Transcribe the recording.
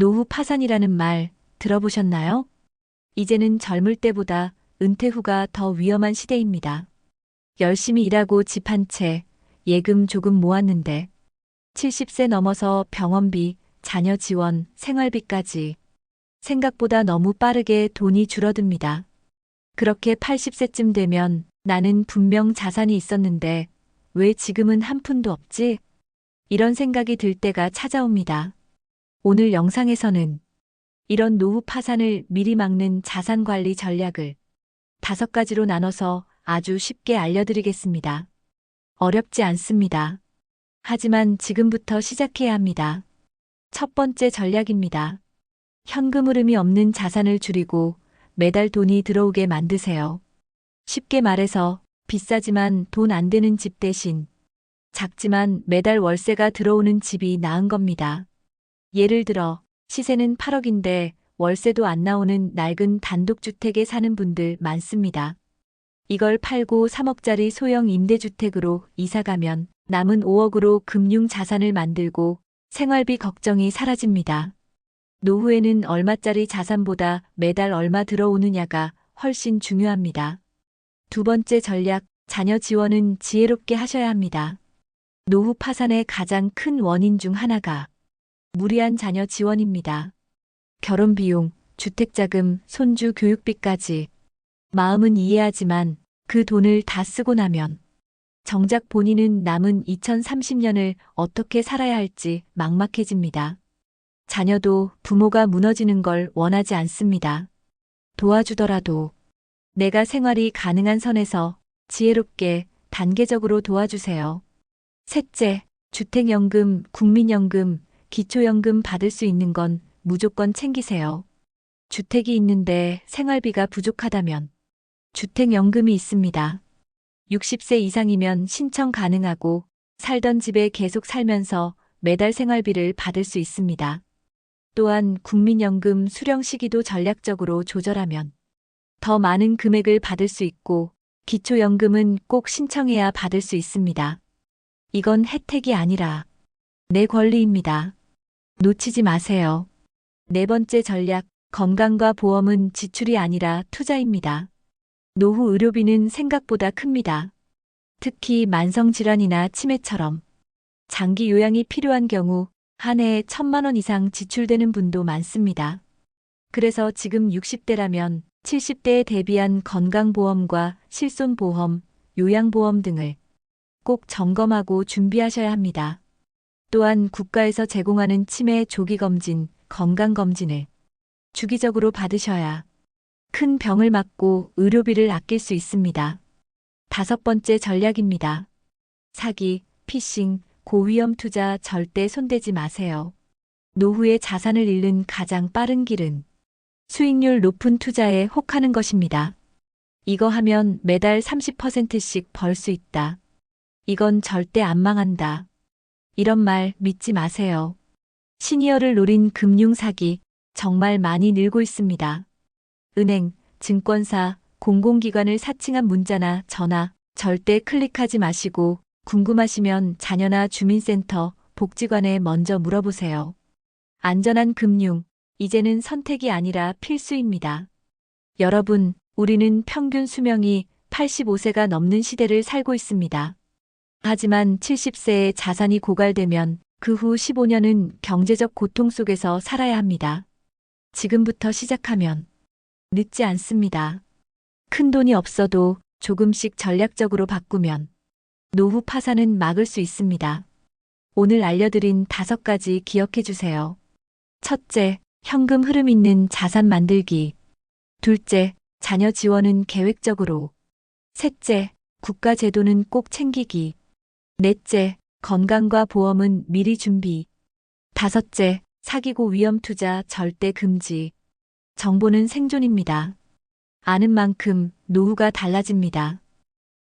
노후 파산이라는 말 들어보셨나요? 이제는 젊을 때보다 은퇴 후가 더 위험한 시대입니다. 열심히 일하고 집 한 채, 예금 조금 모았는데 70세 넘어서 병원비, 자녀 지원, 생활비까지 생각보다 너무 빠르게 돈이 줄어듭니다. 그렇게 80세쯤 되면 나는 분명 자산이 있었는데 왜 지금은 한 푼도 없지? 이런 생각이 들 때가 찾아옵니다. 오늘 영상에서는 이런 노후 파산을 미리 막는 자산 관리 전략을 다섯 가지로 나눠서 아주 쉽게 알려드리겠습니다. 어렵지 않습니다. 하지만 지금부터 시작해야 합니다. 첫 번째 전략입니다. 현금 흐름이 없는 자산을 줄이고 매달 돈이 들어오게 만드세요. 쉽게 말해서 비싸지만 돈 안 되는 집 대신 작지만 매달 월세가 들어오는 집이 나은 겁니다. 예를 들어 시세는 8억인데 월세도 안 나오는 낡은 단독주택에 사는 분들 많습니다. 이걸 팔고 3억짜리 소형 임대주택으로 이사가면 남은 5억으로 금융 자산을 만들고 생활비 걱정이 사라집니다. 노후에는 얼마짜리 자산보다 매달 얼마 들어오느냐가 훨씬 중요합니다. 두 번째 전략, 자녀 지원은 지혜롭게 하셔야 합니다. 노후 파산의 가장 큰 원인 중 하나가 무리한 자녀 지원입니다. 결혼 비용, 주택자금, 손주 교육비까지 마음은 이해하지만 그 돈을 다 쓰고 나면 정작 본인은 남은 2030년을 어떻게 살아야 할지 막막해집니다. 자녀도 부모가 무너지는 걸 원하지 않습니다. 도와주더라도 내가 생활이 가능한 선에서 지혜롭게 단계적으로 도와주세요. 셋째, 주택연금, 국민연금, 기초연금 받을 수 있는 건 무조건 챙기세요. 주택이 있는데 생활비가 부족하다면 주택연금이 있습니다. 60세 이상이면 신청 가능하고 살던 집에 계속 살면서 매달 생활비를 받을 수 있습니다. 또한 국민연금 수령 시기도 전략적으로 조절하면 더 많은 금액을 받을 수 있고 기초연금은 꼭 신청해야 받을 수 있습니다. 이건 혜택이 아니라 내 권리입니다. 놓치지 마세요. 네 번째 전략, 건강과 보험은 지출이 아니라 투자입니다. 노후 의료비는 생각보다 큽니다. 특히 만성질환이나 치매처럼 장기 요양이 필요한 경우 한 해에 천만 원 이상 지출되는 분도 많습니다. 그래서 지금 60대라면 70대에 대비한 건강보험과 실손보험, 요양보험 등을 꼭 점검하고 준비하셔야 합니다. 또한 국가에서 제공하는 치매 조기검진, 건강검진을 주기적으로 받으셔야 큰 병을 막고 의료비를 아낄 수 있습니다. 다섯 번째 전략입니다. 사기, 피싱, 고위험 투자 절대 손대지 마세요. 노후에 자산을 잃는 가장 빠른 길은 수익률 높은 투자에 혹하는 것입니다. 이거 하면 매달 30%씩 벌 수 있다. 이건 절대 안 망한다. 이런 말 믿지 마세요. 시니어를 노린 금융 사기 정말 많이 늘고 있습니다. 은행, 증권사, 공공기관을 사칭한 문자나 전화 절대 클릭하지 마시고 궁금하시면 자녀나 주민센터, 복지관에 먼저 물어보세요. 안전한 금융, 이제는 선택이 아니라 필수입니다. 여러분, 우리는 평균 수명이 85세가 넘는 시대를 살고 있습니다. 하지만 70세에 자산이 고갈되면 그 후 15년은 경제적 고통 속에서 살아야 합니다. 지금부터 시작하면 늦지 않습니다. 큰 돈이 없어도 조금씩 전략적으로 바꾸면 노후 파산은 막을 수 있습니다. 오늘 알려드린 다섯 가지 기억해 주세요. 첫째, 현금 흐름 있는 자산 만들기. 둘째, 자녀 지원은 계획적으로. 셋째, 국가 제도는 꼭 챙기기. 넷째, 건강과 보험은 미리 준비. 다섯째, 사기고 위험 투자 절대 금지. 정보는 생존입니다. 아는 만큼 노후가 달라집니다.